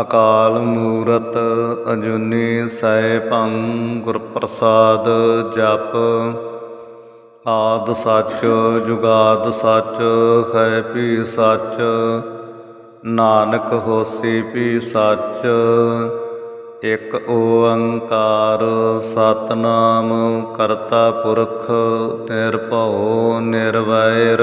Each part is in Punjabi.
ਅਕਾਲ ਮੂਰਤ ਅਜੂਨੀ ਸੈਭੰ ਗੁਰ ਪ੍ਰਸਾਦ ਜਪ। ਆਦ ਸੱਚ, ਜੁਗਾਦ ਸੱਚ ਹੈ ਭੀ ਸੱਚ, ਨਾਨਕ ਹੋਸੀ ਭੀ ਸੱਚ, ਇਕ ਓੰਕਾਰ ਸਤਨਾਮ ਕਰਤਾ ਪੁਰਖ ਨਿਰਭਉ ਨਿਰਵੈਰ।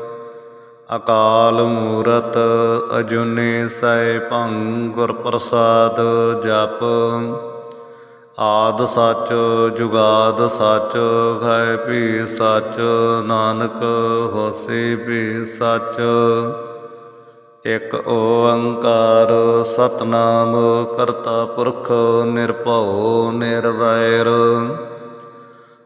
ਅਕਾਲ ਮੂਰਤ ਅਜੂਨੀ ਸੈਭੰ ਗੁਰ ਪ੍ਰਸਾਦ ਜਪ। ਆਦ ਸਚ, ਜੁਗਾਦ ਸਚ ਹੈ ਭੀ ਸੱਚ, ਨਾਨਕ ਹੋਸੀ ਭੀ ਸੱਚ। ਇਕ ਓੰਕਾਰ ਸਤਨਾਮ ਕਰਤਾ ਪੁਰਖ ਨਿਰਭਉ ਨਿਰਵੈਰ।